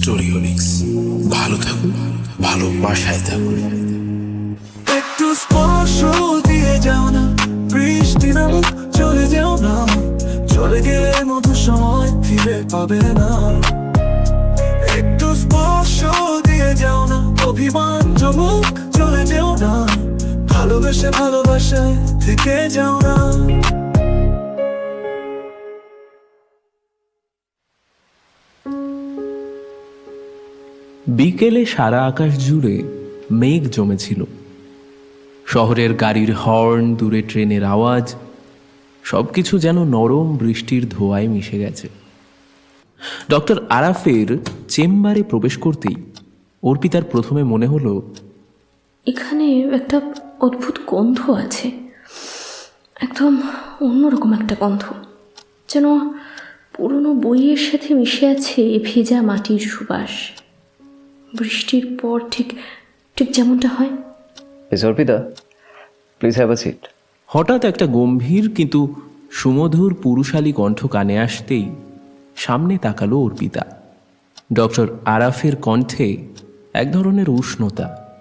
স্টোরিওলিক্স ভালো থাকুন ভালোবাসায় থাকুন। একটু স্পর্শ দিয়ে যাও না, বৃষ্টি নামুক, চলে যাও না। চলে গেলে মধু সময় ফিরে পাবে না। একটু স্পর্শ দিয়ে যাও না, অভিমান জমুক, চলে যাও না। ভালোবেসে ভালোবাসায় থেকে যাও না। বিকেলে সারা আকাশ জুড়ে মেঘ জমেছিল। শহরের গাড়ির হর্ন, দূরে ট্রেনের আওয়াজ, সবকিছু যেন নরম বৃষ্টির ধোঁয়ায় মিশে গেছে। ডক্টর আরাফের চেম্বারে প্রবেশ করতেই অর্পিতার প্রথমে মনে হলো, এখানে একটা অদ্ভুত গন্ধ আছে। একদম অন্যরকম একটা গন্ধ, যেন পুরনো বইয়ের সাথে মিশে আছে ভেজা মাটির সুবাস। বৃষ্টির পর ঠিক ঠিক যেমনটা হয়। A seat. হঠাৎ একটা গম্ভীর কিন্তু সুমধুর পুরুষালী কণ্ঠ কানে আসতেই সামনে তাকালো অর্পিতা। ডক্টর আরাফের কণ্ঠে এক ধরনের উষ্ণতা।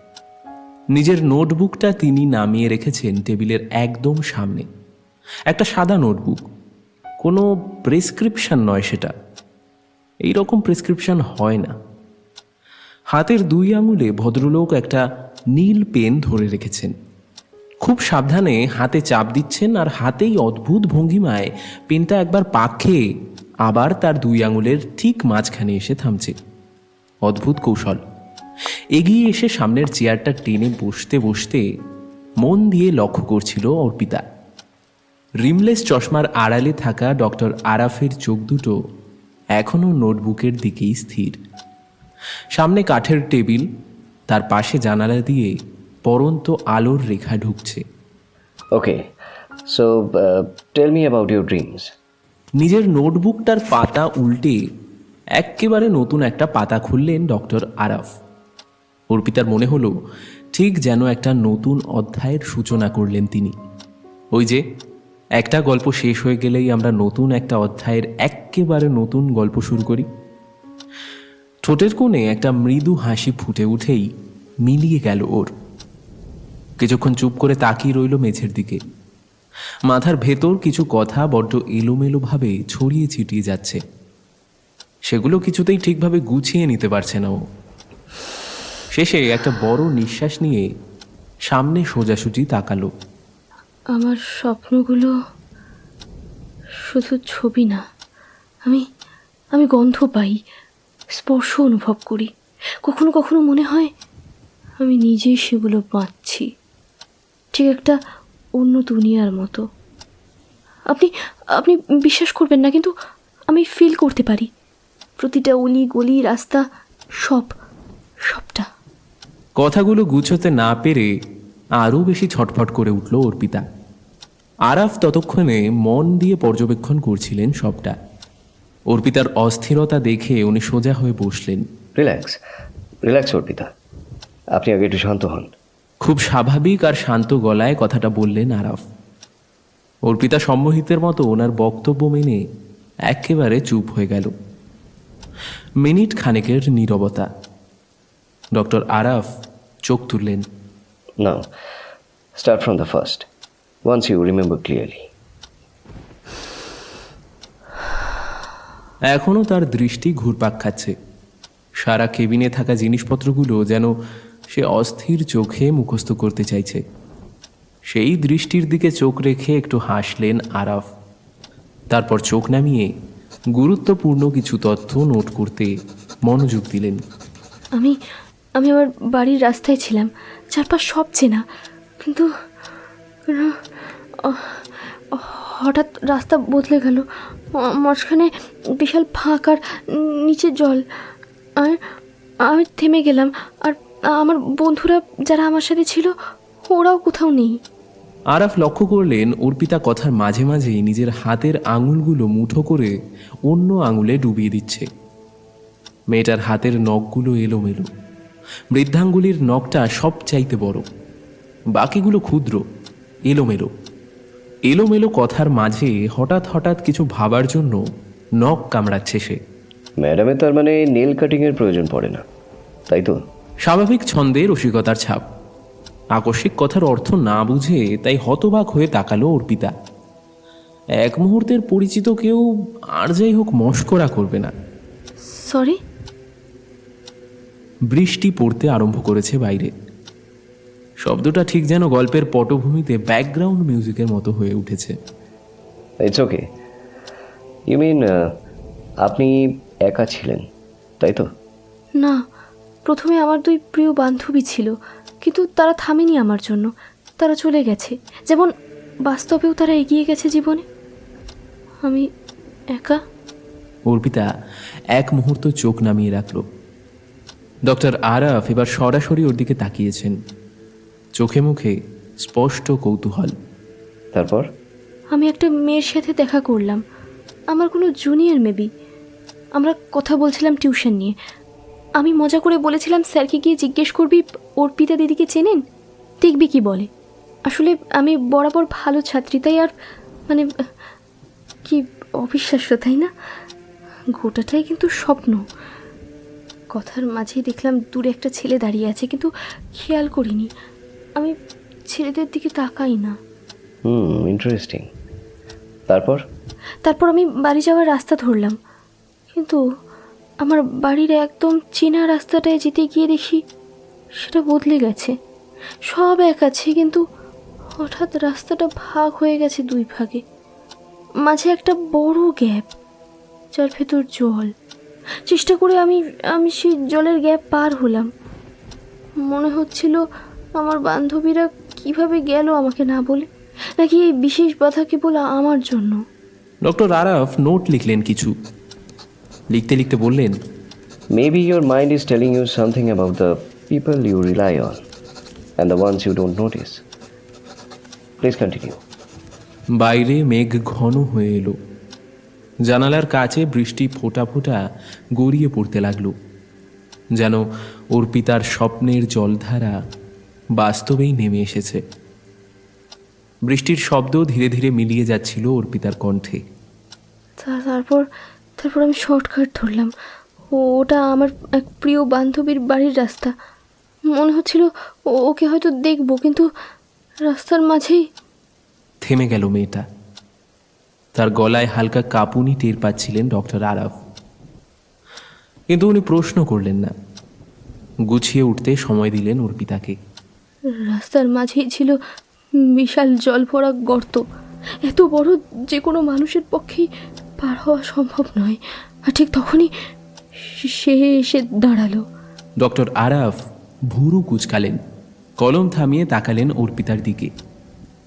নিজের নোটবুকটা তিনি নামিয়ে রেখেছেন টেবিলের একদম সামনে। একটা সাদা নোটবুক। কোনো প্রেসক্রিপশন নয় সেটা। এই রকম প্রেসক্রিপশন হয় না। হাতের দুই আঙুলে ভদ্রলোক একটা নীল পেন ধরে রেখেছেন। খুব সাবধানে হাতে চাপ দিচ্ছেন আর হাতেই অদ্ভুত ভঙ্গিমায় পেনটা একবার পাক খেয়ে আবার তার দুই আঙুলের ঠিক মাঝখানে এসে থামছে। অদ্ভুত কৌশল। এগিয়ে এসে সামনের চেয়ারটা টেনে বসতে বসতে মন দিয়ে লক্ষ্য করছিল অর্পিতা। রিমলেস চশমার আড়ালে থাকা ডক্টর আরাফের চোখ দুটো এখনও নোটবুকের দিকেই স্থির। সামনে কাঠের টেবিল তার পাশে জানালা দিয়ে পরন্ত আলোর রেখা ঢুকছে। Okay so tell me about your dreams. নিজের নোটবুকটার পাতা উল্টে এক্কেবারে নতুন একটা পাতা খুললেন ডক্টর আরাফ। অর্পিতার মনে হলো ঠিক যেন একটা নতুন অধ্যায়ের সূচনা করলেন তিনি। ওই যে একটা গল্প শেষ হয়ে গেলেই আমরা নতুন একটা অধ্যায়ের এক্কেবারে নতুন গল্প শুরু করি। ঠোঁটের কোণে একটা মৃদু হাসি ফুটে উঠেই মিলিয়ে গেল ওর। কিছুক্ষণ চুপ করে তাকিয়ে রইল মেঝের দিকে। মাথার ভেতর কিছু কথা বড্ড এলোমেলোভাবে ছড়িয়ে ছিটিয়ে যাচ্ছে। সেগুলো কিছুতেই ঠিকভাবে গুছিয়ে নিতে পারছে না ও। শেষে একটা বড় নিঃশ্বাস নিয়ে সামনে সোজাসুজি তাকালো। আমার স্বপ্নগুলো শুধু ছবি না, আমি আমি গন্ধ পাই। স্পর্শ অনুভব করি। কখনো কখনো মনে হয় আমি নিজেই সেগুলো বাঁচছি। ঠিক একটা অন্য দুনিয়ার মতো। আপনি আপনি বিশ্বাস করবেন না, কিন্তু আমি ফিল করতে পারি। প্রতিটা অলি গলি রাস্তা সব, সবটা। কথাগুলো গুছোতে না পেরে আরও বেশি ছটফট করে উঠল অর্পিতা। আরাফ ততক্ষণে মন দিয়ে পর্যবেক্ষণ করছিলেন সবটা। অর্পিতার অস্থিরতা দেখে উনি সোজা হয়ে বসলেন। Relax relax Arpita. আপনি আগে একটু শান্ত হন। খুব স্বাভাবিক আর শান্ত গলায় কথাটা বললেন আরাফ। অর্পিতা সম্মোহিতের মতো ওনার বক্তব্য মেনে একেবারে চুপ হয়ে গেল। মিনিট খানেকের নীরবতা। ডক্টর আরাফ চোখ তুললেন। না start from the first ones you remember clearly এখনও তার দৃষ্টি ঘুরপাক খাচ্ছে। সারা কেবিনে থাকা জিনিসপত্রগুলো যেন সে অস্থির চোখে মুখস্থ করতে চাইছে। সেই দৃষ্টির দিকে চোখ রেখে একটু হাসলেন আরাফ। তারপর চোখ নামিয়ে গুরুত্বপূর্ণ কিছু তথ্য নোট করতে মনোযোগ দিলেন। আমি আমি আমার বাড়ির রাস্তায় ছিলাম, চারপাশ সব চেনা, কিন্তু হঠাৎ রাস্তা বদলে গেল। মাঝখানে বিশাল ফাঁক আর নিচে জল। আর আমি থেমে গেলাম। আর আমার বন্ধুরা যারা আমার সাথে ছিল, ওরাও কোথাও নেই। আরাফ লক্ষ্য করলেন অর্পিতা কথার মাঝে মাঝেই নিজের হাতের আঙুলগুলো মুঠো করে অন্য আঙুলে ডুবিয়ে দিচ্ছে। মেয়েটার হাতের নখগুলো এলোমেলো। বৃদ্ধাঙ্গুলির নখটা সব চাইতে বড়। বাকিগুলো ক্ষুদ্র, এলোমেলো। এলোমেলো কথার মাঝে হঠাৎ হঠাৎ কিছু ভাবার জন্য নখ কামড়াচ্ছে সে। ম্যাডামের তার মানে নেল কাটিংয়ের প্রয়োজন পড়ে না তাই তো? স্বাভাবিক ছন্দে রসিকতার ছাপ। আকস্মিক কথার অর্থ না বুঝে তাই হতবাক হয়ে তাকালো অর্পিতা। এক মুহূর্তের পরিচিত কেউ আর যাই হোক মস্করা করবে না। সরি? বৃষ্টি পড়তে আরম্ভ করেছে বাইরে। শব্দটা ঠিক যেন গল্পের পটভূমিতে ব্যাকগ্রাউন্ড মিউজিকের মতো হয়ে উঠেছে। ইটস ওকে ইউ মিন আপনি একা ছিলেন তাই তো? না প্রথমে আমার দুই প্রিয় বান্ধবী ছিল কিন্তু তারা থামেনি আমার জন্য। তারা চলে গেছে। যেমন বাস্তবেও তারা এগিয়ে গেছে জীবনে। আমি একা। অর্পিতা এক মুহূর্ত চোখ নামিয়ে রাখল। ডক্টর আরাফ এবার সরাসরি ওর দিকে তাকিয়েছেন। চোখে মুখে স্পষ্ট কৌতূহল। তারপর? আমি একটা মেয়ের সাথে দেখা করলাম। আমার কোনো জুনিয়র মেবি আমরা কথা বলছিলাম টিউশন নিয়ে। আমি মজা করে বলেছিলাম স্যারকে গিয়ে জিজ্ঞেস করবি ওর পিতা দিদিকে চেনেন? দেখবি কি বলে? আসলে আমি বরাবর ভালো ছাত্রী তাই আর মানে কি অবিশ্বাস্য তাই না? গোটাটাই কিন্তু স্বপ্ন। কথার মাঝেই দেখলাম দূরে একটা ছেলে দাঁড়িয়ে আছে কিন্তু খেয়াল করিনি। আমি ছেলেদের দিকে তাকাই না। হুম ইন্টারেস্টিং তারপর? তারপর আমি বাড়ি যাওয়ার রাস্তা ধরলাম। কিন্তু আমার বাড়ির একদম চেনা রাস্তাটায় যেতে গিয়ে দেখি সেটা বদলে গেছে। সব এক আছে কিন্তু হঠাৎ রাস্তাটা ভাগ হয়ে গেছে দুই ভাগে। মাঝে একটা বড় গ্যাপ যার ভেতর জল। চেষ্টা করে আমি আমি সেই জলের গ্যাপ পার হলাম। মনে হচ্ছিল আমার বান্ধবীরা কীভাবে গেল আমাকে না বলে? নাকি এই বিশেষ বাধা কেবল আমার জন্য? ডক্টর আরাফ নোট লিখলেন কিছু। লিখতে লিখতে বললেন Maybe your mind is telling you something about the people you rely on and the ones you don't notice please continue বাইরে মেঘ ঘন হয়ে এলো। জানালার কাছে বৃষ্টি ফোঁটা ফোঁটা গড়িয়ে পড়তে লাগল। যেন অর্পিতার স্বপ্নের জলধারা বাস্তবেই নেমে এসেছে। বৃষ্টির শব্দ ধীরে ধীরে মিলিয়ে যাচ্ছিল অর্পিতার কণ্ঠে। তারপর তারপর আমি শর্টকাট ধরলাম। ওটা আমার এক প্রিয় বান্ধবীর বাড়ির রাস্তা। মনে হচ্ছিল ওকে হয়তো দেখব কিন্তু রাস্তার মাঝেই থেমে গেল মেয়েটা। তার গলায় হালকা কাঁপুনি টের পাচ্ছিলেন ডক্টর আরাফ। কিন্তু উনি প্রশ্ন করলেন না। গুছিয়ে উঠতে সময় দিলেন অর্পিতাকে। রাস্তার মাঝেই ছিল বিশাল জল ভরা গর্ত। এত বড় যে কোনো মানুষের পক্ষেই পার হওয়া সম্ভব নয়। আর ঠিক তখনই সে এসে দাঁড়াল। ডক্টর আরাফ ভুরু কুচকালেন কলম থামিয়ে তাকালেন অর্পিতার দিকে।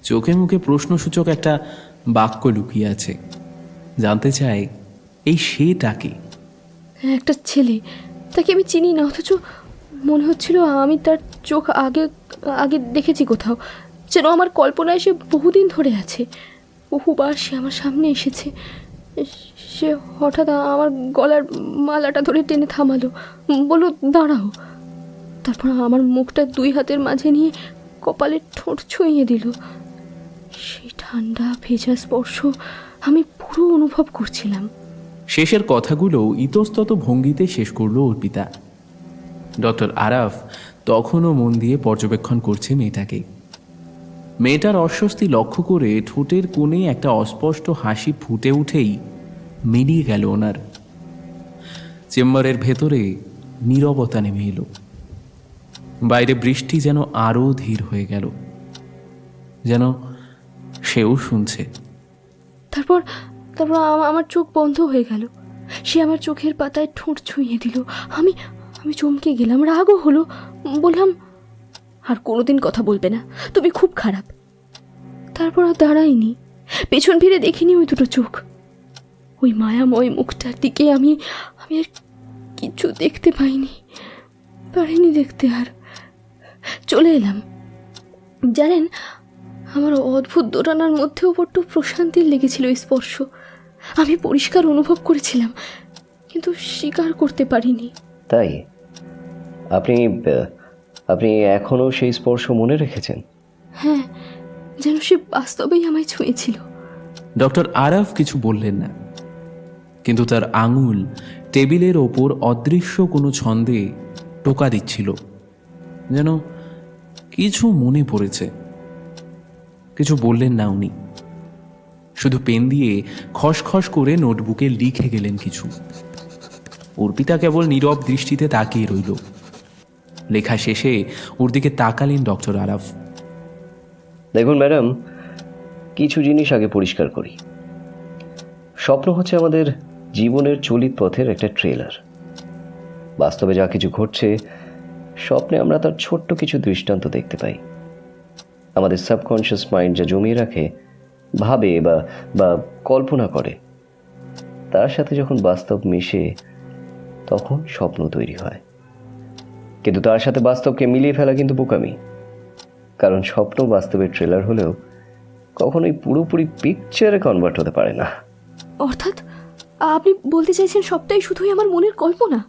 চোখে মুখে প্রশ্নসূচক একটা বাক্য লুকিয়ে আছে। জানতে চায় এই সেটাকে একটা ছেলে তাকে আমি চিনি না অথচ মনে হচ্ছিল আমি তার চোখ আগে আগে দেখেছি কোথাও। যেন আমার কল্পনায় সে বহুদিন ধরে আছে। বহুবার সে আমার সামনে এসেছে। সে হঠাৎ আমার গলার মালাটা ধরে টেনে থামালো। বলল, দাঁড়াও। তারপর আমার মুখটা দুই হাতের মাঝে নিয়ে কপালে ঠোঁট ছুঁয়ে দিল। সেই ঠান্ডা, ভেজা স্পর্শ আমি পুরো অনুভব করছিলাম। শেষের কথাগুলো ইতস্তত ভঙ্গিতে শেষ করল অর্পিতা। ডক্টর আরাফ তখনও মন দিয়ে পর্যবেক্ষণ করছে মেয়েটাকে। মেয়েটার অস্বস্তি লক্ষ্য করে ঠোঁটের কোণে একটা অস্পষ্ট হাসি ফুটে উঠেই মিলিয়ে গেল ওনার। চেম্বারের ভেতরে নীরবতা নেমে এলো। বাইরে বৃষ্টি যেন আরও ধীর হয়ে গেল। যেন সেও শুনছে। তারপর তারপর আমার চোখ বন্ধ হয়ে গেল। সে আমার চোখের পাতায় ঠোঁট ছুঁয়ে দিল। আমি আমি চমকে গেলাম, রাগও হলো। বললাম, আর কোনোদিন কথা বলবে না, তুমি খুব খারাপ। তারপর আর দাঁড়াইনি। পেছন ফিরে দেখিনি ওই দুটো চোখ। ওই মায়াময় মুখটার দিকে আমি আমি আর কিছু দেখতে পাইনি, পারিনি দেখতে আর। চলে এলাম। জানেন, আমার অদ্ভুত দোটানার মধ্যেও বড্ড প্রশান্তির লেগেছিল স্পর্শ। আমি পরিষ্কার অনুভব করেছিলাম, কিন্তু স্বীকার করতে পারিনি। তাই? আপনি আপনি এখনও সেই স্পর্শ মনে রেখেছেন? হ্যাঁ যেন সে বাস্তবেই আমায় ছুঁয়েছিল। ডক্টর আরাফ কিছু বললেন না। কিন্তু তার আঙুল টেবিলের ওপর অদৃশ্য কোনো ছন্দে টোকা দিচ্ছিল। যেন কিছু মনে পড়েছে। কিছু বললেন না উনি। শুধু পেন দিয়ে খসখস করে নোটবুকে লিখে গেলেন কিছু। অর্পিতা কেবল নীরব দৃষ্টিতে তাকিয়ে রইল। লেখা শেষে ওর দিকে তাকালেন ডক্টর আরাফ। দেখুন, ম্যাডাম, কিছু জিনিস আগে পরিষ্কার করি। স্বপ্ন হচ্ছে আমাদের জীবনের চলিত পথের একটা ট্রেলার। বাস্তবে যা কিছু ঘটছে, স্বপ্নে আমরা তার ছোট্ট কিছু দৃষ্টান্ত দেখতে পাই। আমাদের সাবকনশিয়াস মাইন্ড যা জমিয়ে রাখে, ভাবে বা বা কল্পনা করে। তার সাথে যখন বাস্তব মিশে, তখন স্বপ্ন তৈরি হয়। কিন্তু তার সাথে বাস্তবকে মিলিয়ে ফেলা কিন্তু বোকামি। কারণ স্বপ্ন বাস্তবের ট্রেলার হলেও কখনোই পুরোপুরি পিকচারে কনভার্ট হতে পারে না। অর্থাৎ আপনি বলতে চাইছেন সবটাই শুধুই আমার মনের কল্পনা?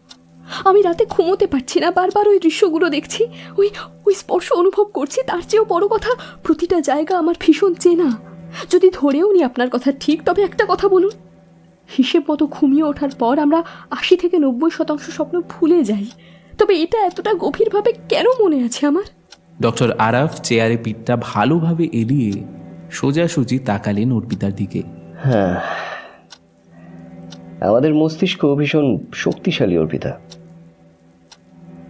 আমি রাতে ঘুমোতে পারছি না, বারবার ওই দৃশ্যগুলো দেখছি, ওই ওই স্পর্শ অনুভব করছি, তার চেয়েও বড় কথা প্রতিটা জায়গা আমার ভীষণ চেনা। যদি ধরেও নি আপনার কথা ঠিক, তবে একটা কথা বলুন। হিসেব মতো ঘুমিয়ে ওঠার পর আমরা আশি থেকে নব্বই শতাংশ স্বপ্ন ভুলে যাই। তবে এটা এতটা গভীরভাবে কেন মনে আছে আমার? ডক্টর আরাফ চেয়ারে পিঠটা ভালোভাবে এলিয়ে সোজাসুজি তাকালেন অর্পিতার দিকে। হ্যাঁ। আমাদের মস্তিষ্ক ভীষণ শক্তিশালী অর্পিতা।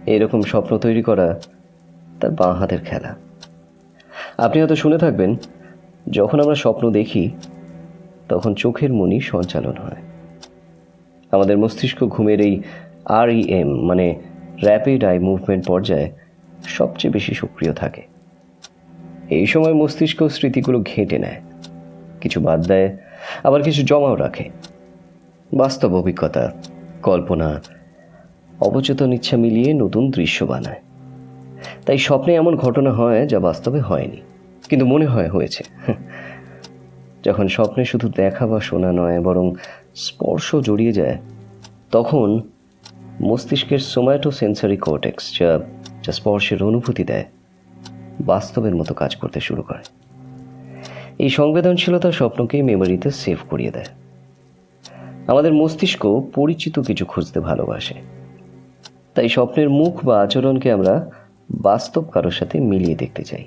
এরকম স্বপ্ন তৈরি করা তার বাঁ হাতের খেলা। আপনি হয়তো শুনে থাকবেন যখন আমরা স্বপ্ন দেখি তখন চোখের মনি সঞ্চালন হয়। আমাদের মস্তিষ্ক ঘুমের এই আর এম মানে র্যাপিড আই মুভমেন্ট পর্যায়ে সবচেয়ে বেশি সক্রিয় থাকে। এই সময় মস্তিষ্ক স্মৃতিগুলো ঘেঁটে নেয়। কিছু বাদ দেয়, আবার কিছু জমাও রাখে। বাস্তব অভিজ্ঞতা, কল্পনা, অবচেতন ইচ্ছা মিলিয়ে নতুন দৃশ্য বানায়। তাই স্বপ্নে এমন ঘটনা হয় যা বাস্তবে হয়নি, কিন্তু মনে হয় হয়েছে। যখন স্বপ্নে শুধু দেখা বা শোনা নয়, বরং স্পর্শ জড়িয়ে যায়, তখন মস্তিষ্কের সোম্যাটো সেন্সারি কোর্টেক্স যা যা স্পর্শের অনুভূতি দেয়, বাস্তবের মতো কাজ করতে শুরু করে। এই সংবেদনশীলতা স্বপ্নকে মেমোরিতে সেভ করিয়ে দেয়। আমাদের মস্তিষ্ক পরিচিত কিছু খুঁজতে ভালোবাসে। তাই স্বপ্নের মুখ বা আচরণকে আমরা বাস্তব কারোর সাথে মিলিয়ে দেখতে চাই।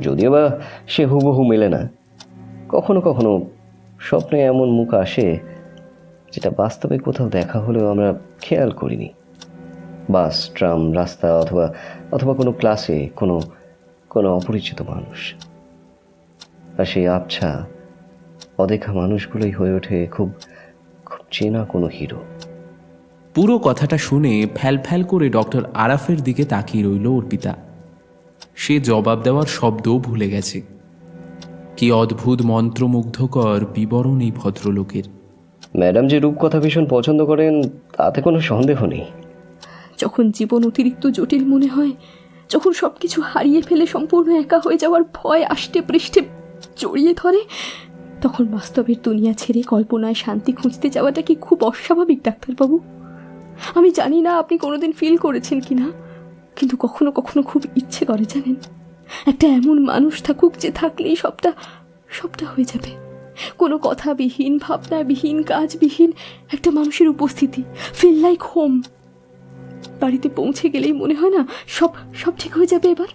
যদিও বা সে হুবহু মেলে না, কখনো কখনো স্বপ্নে এমন মুখ আসে যেটা বাস্তবে কোথাও দেখা হলেও আমরা খেয়াল করিনি। বাস, ট্রাম, রাস্তা অথবা অথবা কোনো ক্লাসে কোনো কোনো অপরিচিত মানুষ। আর সেই আবছা, অদেখা মানুষগুলোই হয়ে ওঠে খুব খুব চেনা কোনো হিরো। পুরো কথাটা শুনে ফ্যাল ফ্যাল করে ডক্টর আরাফের দিকে তাকিয়ে রইল অর্পিতা। সে জবাব দেওয়ার শব্দও ভুলে গেছে। কি অদ্ভুত মন্ত্রমুগ্ধকর বিবরণ এই ভদ্রলোকের। ম্যাডাম যে রূপকথা ভীষণ পছন্দ করেন, তাতে কোনো সন্দেহ নেই। যখন জীবন অতিরিক্ত জটিল মনে হয়, যখন সব কিছু হারিয়ে ফেলে সম্পূর্ণ একা হয়ে যাওয়ার ভয় আষ্টে পৃষ্ঠে জড়িয়ে ধরে, তখন বাস্তবের দুনিয়া ছেড়ে কল্পনায় শান্তি খুঁজতে যাওয়াটা কি খুব অস্বাভাবিক, ডাক্তারবাবু? আমি জানি না আপনি কোনোদিন ফিল করেছেন কি না কিন্তু কখনো কখনো খুব ইচ্ছে করে, জানেন? একটা এমন মানুষ থাকুক যে থাকলেই সবটা সবটা হয়ে যাবে। কোনো কথাবিহীন, ভাবনাবিহীন, কাজবিহীন একটা মানুষের উপস্থিতি। ফিল লাইক হোম বাড়িতে পৌঁছে গেলেই মনে হয় না সব সব ঠিক হয়ে যাবে এবার?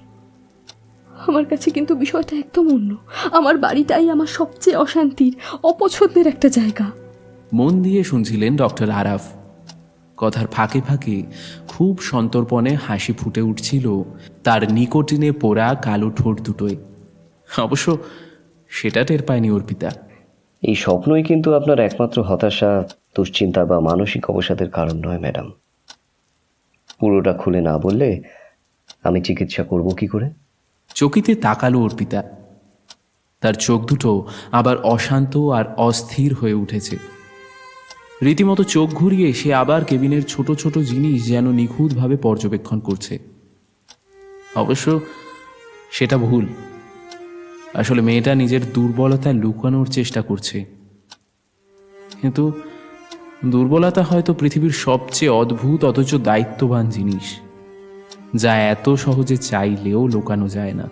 আমার কাছে কিন্তু বিষয়টা একদম অন্য। আমার বাড়িটাই আমার সবচেয়ে অশান্তির, অপছন্দের একটা জায়গা। মন দিয়ে শুনছিলেন ডক্টর আরাফ। কথার ফাঁকে ফাঁকে খুব সন্তর্পণে হাসি ফুটে উঠছিল তার নিকোটিনে পোড়া কালো ঠোঁট দুটোয়। অবশ্য সেটা টের পায়নি অর্পিতা। এই স্বপ্নই কিন্তু আপনার একমাত্র হতাশা, দুশ্চিন্তা বা মানসিক অবসাদের কারণ নয়, ম্যাডাম। পুরোটা খুলে না বললে আমি চিকিৎসা করব কি করে? চকিতে তাকালো অর্পিতা। তার চোখ দুটো আবার অশান্ত আর অস্থির হয়ে উঠেছে। রীতিমতো চোখ ঘুরিয়ে সে আবার কেবিনের ছোট ছোট জিনিস যেন নিখুঁতভাবে পর্যবেক্ষণ করছে। অবশ্য সেটা ভুল। আসলে মেয়েটা নিজের দুর্বলতা লুকানোর চেষ্টা করছে। কিন্তু দুর্বলতা হয়তো পৃথিবীর সবচেয়ে অদ্ভুত, অথচ দায়িত্ববান জিনিস, যা এত সহজে চাইলেও লুকানো যায় না।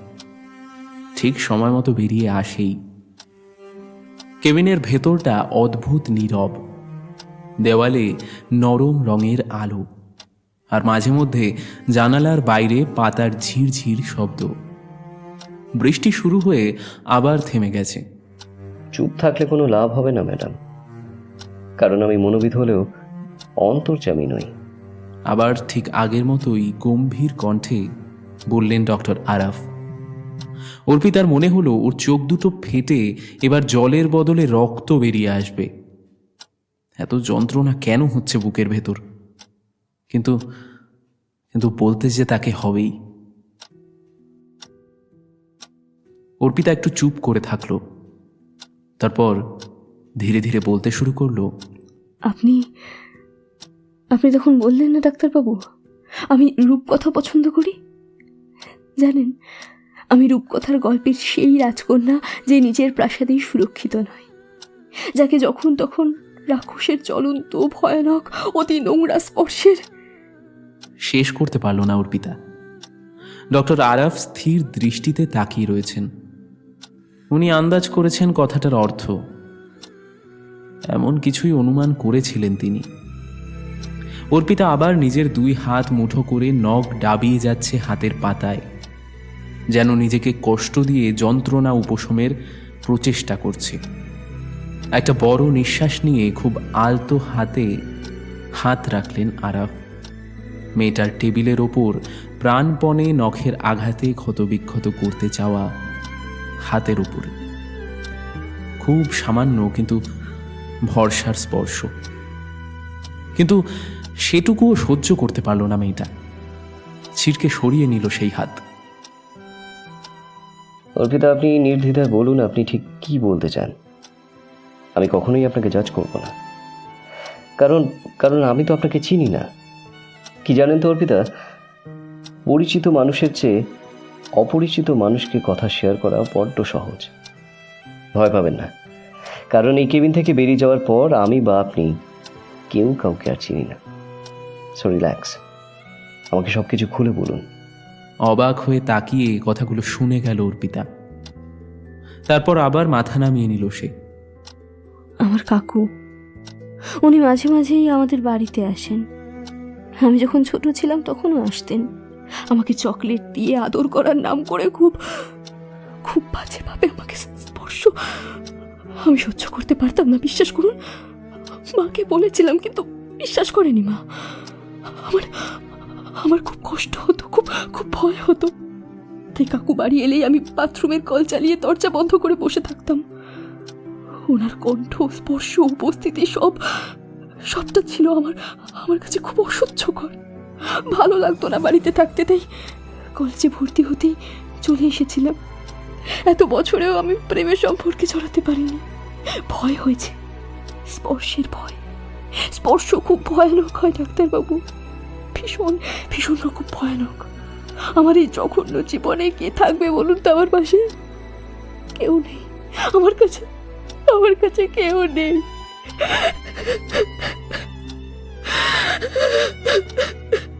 ঠিক সময় মতো বেরিয়ে আসেই। কেবিনের ভেতরটা অদ্ভুত নীরব। দেওয়ালে নরম রঙের আলো। আর মাঝে মধ্যে জানালার বাইরে পাতার ঝিরঝির শব্দ। বৃষ্টি শুরু হয়ে আবার থেমে গেছে। চুপ থাকলে কোনো লাভ হবে না ম্যাডাম। কারণ আমি মনোবিধ হলেও অন্তর্জামী নই। আবার ঠিক আগের মতোই গম্ভীর কণ্ঠে বললেন ডক্টর আরাফ অর্পিতার মনে হলো ওর চোখ দুটো ফেটে এবার জলের বদলে রক্ত বেরিয়ে আসবে। এত যন্ত্রণা কেন হচ্ছে বুকের ভেতর? কিন্তু কিন্তু বলতে যে তাকে হবেই। অর্পিতা একটু চুপ করে থাকল। তারপর ধীরে ধীরে বলতে শুরু করল আপনি আপনি তখন বললেন না ডাক্তারবাবু আমি রূপকথা পছন্দ করি? জানেন আমি রূপকথার গল্পের সেই রাজকন্যা যে নিজের প্রাসাদেই সুরক্ষিত নয় যাকে যখন তখন রাক্ষসের চলন্ত ভয়ানক অতি নোংরা স্পর্শের শেষ করতে পারল না অর্পিতা ডক্টর আরাফ স্থির দৃষ্টিতে তাকিয়ে রয়েছেন। উনি আন্দাজ করেছেন কথাটার অর্থ। এমন কিছুই অনুমান করেছিলেন তিনি। অর্পিতা আবার নিজের দুই হাত মুঠো করে নখ ডাবিয়ে যাচ্ছে হাতের পাতায়, যেন নিজেকে কষ্ট দিয়ে যন্ত্রণা উপশমের প্রচেষ্টা করছে। একটা বড় নিঃশ্বাস নিয়ে খুব আলতো হাতে হাত রাখলেন আরাফ। মেয়েটার টেবিলের ওপর প্রাণপণে নখের আঘাতে ক্ষতবিক্ষত করতে চাওয়া হাতের উপরে। খুব সামান্য কিন্তু ভরসার স্পর্শ। কিন্তু সেটুকুও সহ্য করতে পারল না মেয়েটা। ছিটকে সরিয়ে নিল সেই হাত। অর্পিতা, আপনি নির্দ্বিধায় বলুন, আপনি ঠিক কি বলতে চান? আমি কখনোই আপনাকে জাজ করব না। কারণ কারণ আমি তো আপনাকে চিনি না। কি জানেন তো অর্পিতা, পরিচিত মানুষের চেয়ে অপরিচিত মানুষকে কথা শেয়ার করা বড্ড সহজ। ভয় পাবেন না। কারণ এই কেবিন থেকে বেরিয়ে যাওয়ার পর আমি বা আপনি কেউ কাউকে আর চিনি না। সো রিল্যাক্স আমাকে সব কিছু খুলে বলুন। অবাক হয়ে তাকিয়ে কথাগুলো শুনে গেল অর্পিতা। তারপর আবার মাথা নামিয়ে নিল সে। আমার কাকু উনি মাঝে মাঝেই আমাদের বাড়িতে আসেন। আমি যখন ছোট ছিলাম তখনও আসতেন। আমাকে চকলেট দিয়ে আদর করার নাম করে খুব খুব বাজেভাবে আমাকে স্পর্শ। আমি সহ্য করতে পারতাম না, বিশ্বাস করুন। মাকে বলেছিলাম, কিন্তু বিশ্বাস করেনি মা। আমার আমার খুব কষ্ট হতো, খুব খুব ভয় হতো। তাই কাকু বাড়ি এলেই আমি বাথরুমের কল চালিয়ে দরজা বন্ধ করে বসে থাকতাম। ওনার কণ্ঠ, স্পর্শ, উপস্থিতি সব, সবটা ছিল আমার আমার কাছে খুব অসহ্যকর। ভালো লাগতো না বাড়িতে থাকতে, তাই কলেজে ভর্তি হতেই চলে এসেছিলাম। এত বছরেও আমি প্রেমের সম্পর্কে জড়াতে পারিনি। ভয় হয়েছে, স্পর্শের ভয়। স্পর্শ খুব ভয়ানক হয়, ডাক্তারবাবু। ভীষণ ভীষণ রকম ভয়ানক। আমার এই জঘন্য জীবনে কে থাকবে বলুন তো আমার পাশে? কেউ নেই। আমার কাছে আমার কাছে কেউ নেই।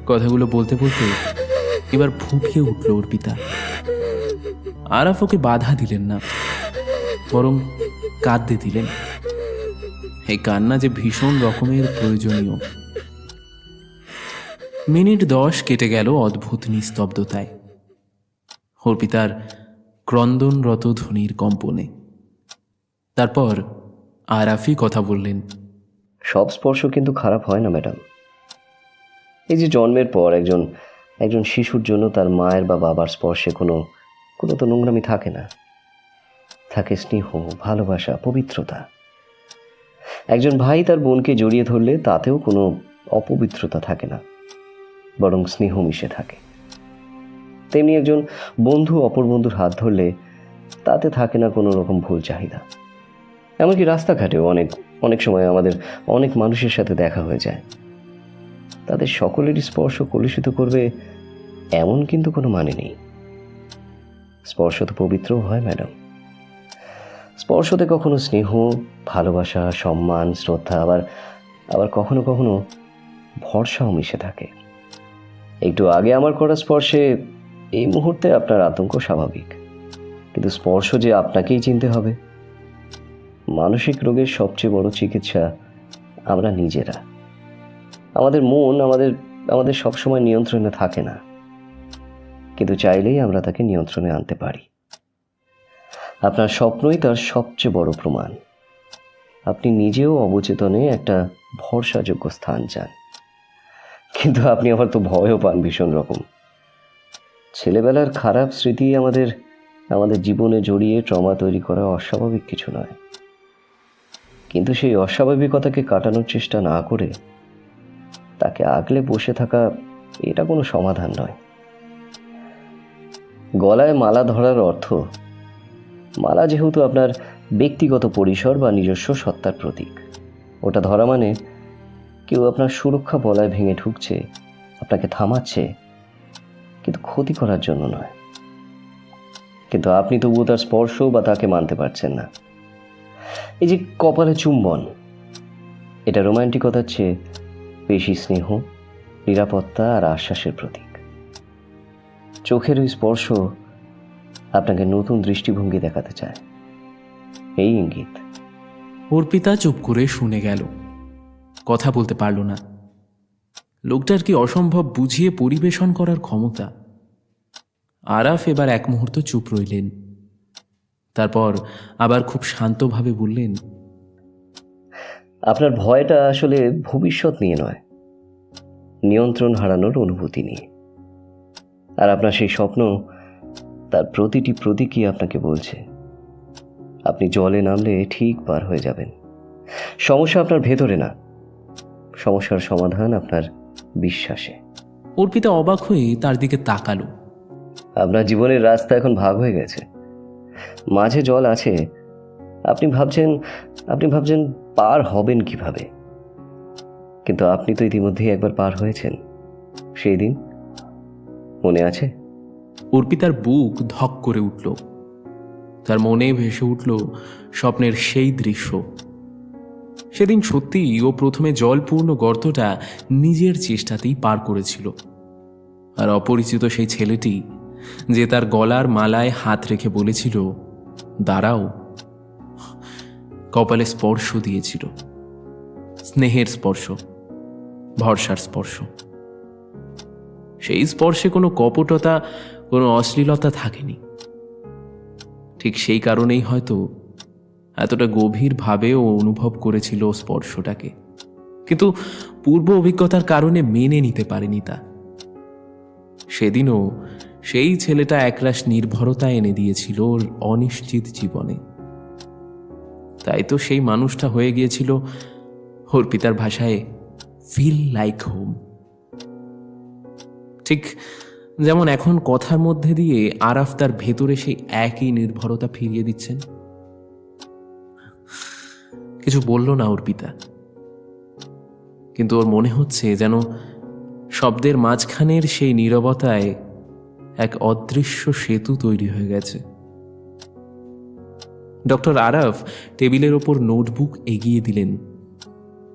কথাগুলো বলতে বলতে এবার ফুঁপিয়ে উঠল অর্পিতা। আরাফ ওকে বাধা দিলেন না, বরং কাঁদতে দিলেন। এই কান্না যে ভীষণ রকমের প্রয়োজনীয়। মিনিট দশ কেটে গেল অদ্ভুত নিস্তব্ধতায়। অর্পিতার ক্রন্দনরত ধ্বনির কম্পনে। তারপর আরাফি কথা বললেন, সব স্পর্শ কিন্তু খারাপ হয় না, ম্যাডাম। এই যে জন্মের পর একজন একজন শিশুর জন্য তার মায়ের বা বাবার স্পর্শে কোনো কোনো তো নোংরামি থাকে না। থাকে স্নেহ, ভালোবাসা, পবিত্রতা। একজন ভাই তার বোনকে জড়িয়ে ধরলে তাতেও কোনো অপবিত্রতা থাকে না, বরং স্নেহ মিশে থাকে। তেমনি একজন বন্ধু অপর বন্ধুর হাত ধরলে তাতে থাকে না কোনো রকম ভুল চাহিদা। এমনকি রাস্তাঘাটেও অনেক অনেক সময় আমাদের অনেক মানুষের সাথে দেখা হয়ে যায়। তাদের সকলেরই স্পর্শ কলুষিত করবে, এমন কিন্তু কোনো মানে নেই। স্পর্শ তো পবিত্রও হয়, ম্যাডাম। স্পর্শতে কখনো স্নেহ, ভালোবাসা, সম্মান, শ্রদ্ধা, আবার আবার কখনো কখনো ভরসাও মিশে থাকে। একটু আগে আমার করা স্পর্শে এই মুহূর্তে আপনার আতঙ্ক স্বাভাবিক। কিন্তু স্পর্শ যে আপনাকেই চিনতে হবে। মানসিক রোগের সবচেয়ে বড় চিকিৎসা আমরা নিজেরা। আমাদের মন আমাদের আমাদের সবসময় নিয়ন্ত্রণে থাকে না। কিন্তু চাইলেই আমরা তাকে নিয়ন্ত্রণে আনতে পারি। আপনার স্বপ্নই তার সবচেয়ে বড় প্রমাণ। আপনি নিজেও অবচেতনে একটা ভরসাযোগ্য স্থান চান। কিন্তু আপনি আবার তো ভয়ও পান ভীষণ রকম। ছেলেবেলার খারাপ স্মৃতি আমাদের আমাদের জীবনে জড়িয়ে ট্রমা তৈরি করা অস্বাভাবিক কিছু নয়। কিন্তু সেই অস্বাভাবিকতাকে কাটানোর চেষ্টা না করে তাকে আগলে বসে থাকা এটা কোনো সমাধান নয়। গলায় মালা ধরার অর্থ, মালা যেহেতু আপনার ব্যক্তিগত পরিসর বা নিজস্ব সত্তার প্রতীক, ওটা ধরা মানে কেউ আপনার সুরক্ষা বলায় ভেঙে ঢুকছে, আপনাকে থামাচ্ছে, কিন্তু ক্ষতি করার জন্য নয়। কিন্তু আপনি তবুও তার স্পর্শ বা তাকে মানতে পারছেন না। এই যে কপালে চুম্বন, এটা রোমান্টিকতার চেয়ে বেশি স্নেহ, নিরাপত্তা আর আশ্বাসের প্রতীক। চোখের ওই স্পর্শ আপনাকে নতুন দৃষ্টিভঙ্গি দেখাতে চায়। এই ইঙ্গিত। অর্পিতা চুপ করে শুনে গেল। কথা বলতে পারল না। লোকটার কি অসম্ভব বুঝিয়ে পরিবেশন করার ক্ষমতা? আরাফ এবার এক মুহূর্ত চুপ রইলেন। তারপর আবার খুব শান্তভাবে বললেন আপনার ভয়টা আসলে ভবিষ্যৎ নিয়ে নয়। নিয়ন্ত্রণ হারানোর অনুভূতি নিয়ে। আর আপনার সেই স্বপ্ন তার প্রতিটি প্রতীকই আপনাকে বলছে। আপনি জলে নামলে ঠিক পার হয়ে যাবেন। সমস্যা আপনার ভেতরে না। সমস্যার সমাধান আপনার বিশ্বাসে। অর্পিতা অবাক হয়ে তার দিকে তাকালো। আপনার জীবনের রাস্তা এখন ভাগ হয়ে গেছে। মাঝে জল আছে। আপনি ভাবছেন আপনি ভাবছেন পার হবেন কীভাবে? কিন্তু আপনি তো ইতিমধ্যেই একবার পার হয়েছেন। সেই দিন মনে আছে? অর্পিতার বুক ধক করে উঠল। তার মনে ভেসে উঠল স্বপ্নের সেই দৃশ্য। সেদিন সত্যিই ও প্রথমে জলপূর্ণ গর্তটা নিজের চেষ্টাতেই পার করেছিল। আর অপরিচিত সেই ছেলেটি যে তার গলার মালায় হাত রেখে বলেছিল, দাঁড়াও। কপালে স্পর্শ দিয়েছিল। স্নেহের স্পর্শ, ভরসার স্পর্শ। সেই স্পর্শে কোনো কপটতা, কোনো অশ্লীলতা থাকেনি। ঠিক সেই কারণেই হয়তো এতটা গভীরভাবে ও অনুভব করেছিল স্পর্শটাকে। কিন্তু পূর্ব অভিজ্ঞতার কারণে মেনে নিতে পারেনি তা। সেদিনও সেই ছেলেটা একরাশ নির্ভরতা এনে দিয়েছিল ওর অনিশ্চিত জীবনে। তাই তো সেই মানুষটা হয়ে গিয়েছিল অর্পিতার ভাষায় ফিল লাইক হোম ঠিক যেমন এখন কথার মধ্যে দিয়ে আরাফ তার ভেতরে সেই একই নির্ভরতা ফিরিয়ে দিচ্ছেন। কিছু বলল না অর্পিতা কিন্তু ওর মনে হচ্ছে যেন শব্দের মাঝখানের সেই নীরবতায় এক অদৃশ্য সেতু তৈরি হয়ে গেছে। ডক্টর আরাফ টেবিলের ওপর নোটবুক এগিয়ে দিলেন।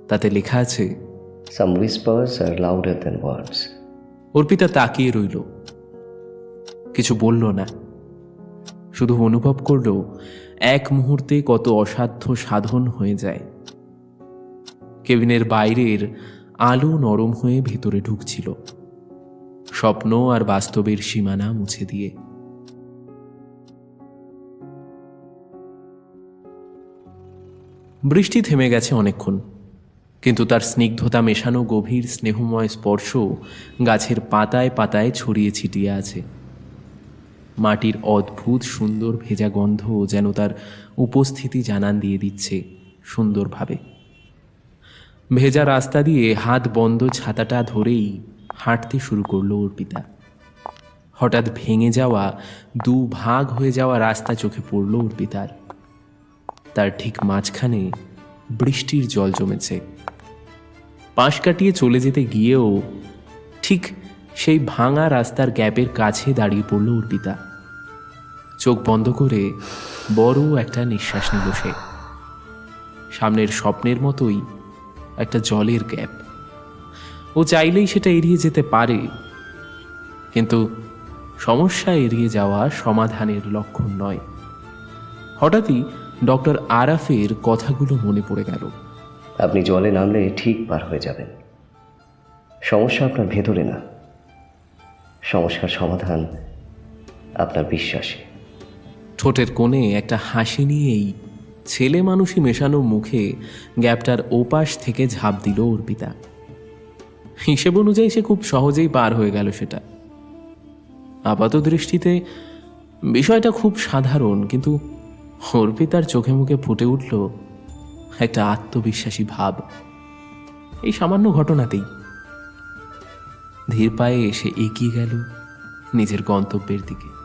তাতে লেখা আছে অর্পিতা তাকিয়ে রইল। কিছু বলল না। শুধু অনুভব করল এক মুহূর্তে কত অসাধ্য সাধন হয়ে যায়। কেবিনের বাইরের আলো নরম হয়ে ভেতরে ঢুকছিল। স্বপ্ন আর বাস্তবের সীমানা মুছে দিয়ে। বৃষ্টি থেমে গেছে অনেকক্ষণ। কিন্তু তার স্নিগ্ধতা মেশানো গভীর স্নেহময় স্পর্শ গাছের পাতায় পাতায় ছড়িয়ে ছিটিয়ে আছে। মাটির অদ্ভুত সুন্দর ভেজা গন্ধ যেন তার উপস্থিতি জানান দিয়ে দিচ্ছে সুন্দরভাবে। ভেজা রাস্তা দিয়ে হাত বন্ধ ছাতাটা ধরেই হাঁটতে শুরু করল অর্পিতা। হঠাৎ ভেঙে যাওয়া দু ভাগ হয়ে যাওয়া রাস্তা চোখে পড়ল অর্পিতার। তার ঠিক মাঝখানে বৃষ্টির জল জমেছে। পাশ কাটিয়ে চলে যেতে গিয়েও ঠিক সেই ভাঙা রাস্তার গ্যাপের কাছে দাঁড়িয়ে পড়ল অর্পিতা। চোখ বন্ধ করে বড় একটা নিঃশ্বাস নিল সে। সামনের স্বপ্নের মতোই একটা জলের গ্যাপ। ও চাইলেই সেটা এড়িয়ে যেতে পারে, কিন্তু সমস্যা এড়িয়ে যাওয়া সমাধানের লক্ষণ নয়। হঠাৎই ডক্টর আরাফের কথাগুলো মনে পড়ে গেল। আপনি জলে নামলে ঠিক পার হয়ে যাবেন। সমস্যা আপনার ভেতরে না। সমস্যার সমাধান আপনার বিশ্বাসে। ঠোঁটের কোণে একটা হাসি নিয়েই ছেলে মানুষই মেশানো মুখে গ্যাপটার ওপাশ থেকে ঝাঁপ দিল অর্পিতা। হিসেব অনুযায়ী সে খুব সহজেই পার হয়ে গেল সেটা। আপাত দৃষ্টিতে বিষয়টা খুব সাধারণ কিন্তু অর্পিতার চোখে মুখে ফুটে উঠল একটা আত্মবিশ্বাসী ভাব। এই সামান্য ঘটনাতেই। ধীর পায়ে এসে এগিয়ে গেল নিজের গন্তব্যের দিকে।